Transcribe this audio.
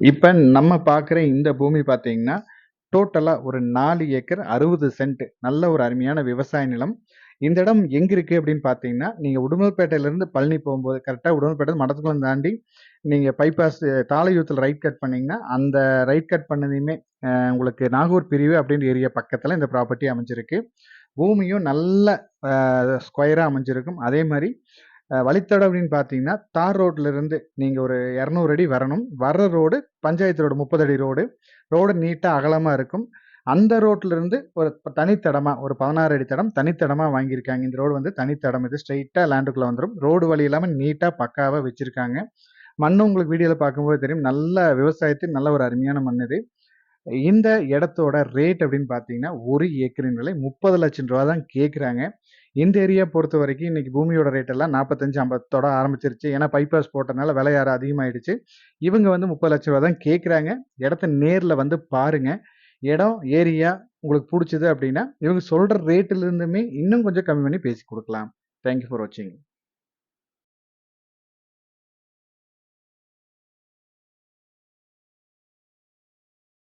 இப்போ நம்ம பார்க்குற இந்த பூமி பார்த்தீங்கன்னா, டோட்டலாக ஒரு நாலு ஏக்கர் 60 சென்ட் நல்ல ஒரு அருமையான விவசாய நிலம். இந்த இடம் எங்க இருக்கு அப்படின்னு பார்த்தீங்கன்னா, நீங்க உடுமல்பேட்டையிலிருந்து பழனி போகும்போது கரெக்ட்டா உடுமல்பேட்டை மடத்துக்குளம் தாண்டி நீங்க பைபாஸ் தாழையூத்துல ரைட் கட் பண்ணீங்கன்னா, அந்த ரைட் கட் பண்ணதையுமே உங்களுக்கு நாகூர் பிரிவு அப்படின்ற ஏரியா பக்கத்துல இந்த ப்ராப்பர்ட்டி அமைஞ்சிருக்கு. பூமியும் நல்ல ஸ்கொயராக ஸ்கொயரா அமைஞ்சிருக்கும். அதே மாதிரி வழித்தடம் அப்படின்னு பார்த்தீங்கன்னா, தார் ரோட்ல இருந்து நீங்க ஒரு 200 அடி வரணும். வர்ற ரோடு பஞ்சாயத்து ரோடு 30 அடி ரோடு. ரோடு நீட்டா அகலமா இருக்கும். அந்த ரோட்ல இருந்து ஒரு தனித்தடமா ஒரு 16 அடி தடம் தனித்தடமா வாங்கியிருக்காங்க. இந்த ரோடு வந்து தனித்தடம் இது. ஸ்ட்ரெயிட்டா லேண்டுக்குள்ள வந்துடும் ரோடு வழி இல்லாம நீட்டா பக்காவா வச்சிருக்காங்க. மண்ணு உங்களுக்கு வீடியோல பார்க்கும்போது தெரியும். நல்ல விவசாயத்துக்கு நல்ல ஒரு அருமையான மண் இது. இந்த இடத்தோட ரேட் அப்படின்னு பார்த்தீங்கன்னா, ஒரு ஏக்கரின் விலை ரூ. 30,00,000 தான் கேட்குறாங்க. இந்த ஏரியா பொறுத்தவரைக்கும் இன்னைக்கு பூமியோட ரேட் எல்லாம் 45, 50 தொட ஆரம்பிச்சிருச்சு. ஏன்னா பைபாஸ் போட்டனால விலை ஏற அதிகமாயிடுச்சு. இவங்க வந்து முப்பது லட்ச ரூபா தான் கேட்குறாங்க. இடத்த நேரில் வந்து பாருங்க. இடம், ஏரியா உங்களுக்கு பிடிச்சது அப்படின்னா, இவங்க சொல்ற ரேட்டிலிருந்துமே இருந்துமே இன்னும் கொஞ்சம் கம்மி பண்ணி பேசி கொடுக்கலாம் தேங்க் யூ ஃபார் வாட்சிங்.